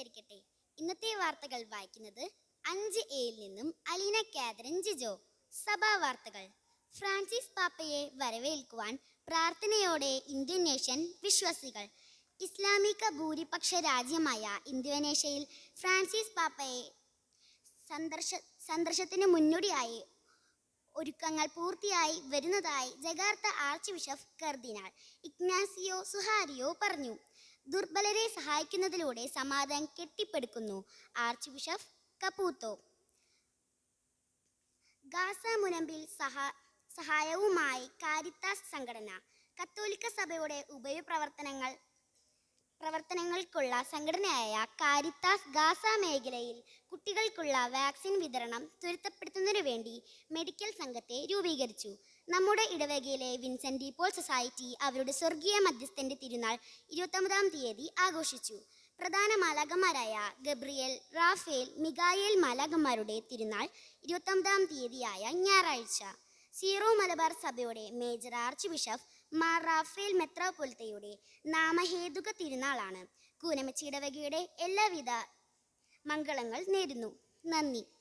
വിചാരിക്കട്ടെ ഇന്നത്തെ വാർത്തകൾ വായിക്കുന്നത് അഞ്ച് എയിൽ നിന്നും അലീന കാതറിൻ ജിജോ. സഭാ വാർത്തകൾ. ഫ്രാൻസിസ് പാപ്പയെ വരവേൽക്കുവാൻ പ്രാർത്ഥനയോടെ ഇന്തോനേഷ്യൻ വിശ്വാസികൾ. ഇസ്ലാമിക ഭൂരിപക്ഷ രാജ്യമായ ഇന്തോനേഷ്യയിൽ ഫ്രാൻസിസ് പാപ്പയെ സന്ദർശ സന്ദർശത്തിന് മുന്നോടിയായി ഒരുക്കങ്ങൾ പൂർത്തിയായി വരുന്നതായി Jakarta archbishop cardinal Ignatius Suharyo പറഞ്ഞു. ദുർബലരെ സഹായിക്കുന്നതിലൂടെ സമാധാനം കെട്ടിപ്പടുക്കുന്നു. Archbishop Caputo. ഗാസ മുനമ്പിൽ സഹ സഹായവുമായി കാരിത്താസ് സംഘടന. കത്തോലിക്ക സഭയുടെ ഉപയപ്രവർത്തനങ്ങൾ പ്രവർത്തനങ്ങൾക്കുള്ള സംഘടനയായ കാരിത്താസ് ഗാസ മേഖലയിൽ കുട്ടികൾക്കുള്ള വാക്സിൻ വിതരണം ത്വരിതപ്പെടുത്തുന്നതിനു വേണ്ടി മെഡിക്കൽ സംഘത്തെ രൂപീകരിച്ചു. നമ്മുടെ ഇടവകയിലെ വിൻസെന്റ് പോൾ സൊസൈറ്റി അവരുടെ സ്വർഗീയ മധ്യസ്ഥന്റെ തിരുനാൾ ഇരുപത്തൊമ്പതാം തീയതി ആഘോഷിച്ചു. പ്രധാന മാലാകന്മാരായ ഗബ്രിയേൽ റാഫേൽ മിഗായേൽ മാലാകന്മാരുടെ തിരുനാൾ ഇരുപത്തൊമ്പതാം തീയതിയായ ഞായറാഴ്ച. സീറോ മലബാർ സഭയുടെ major archbishop Mar Rafale മെത്രാപൊലിത്തയുടെ നാമഹേതുക തിരുനാളാണ്. കൂനമച്ചി എല്ലാവിധ മംഗളങ്ങൾ നേരുന്നു. നന്ദി.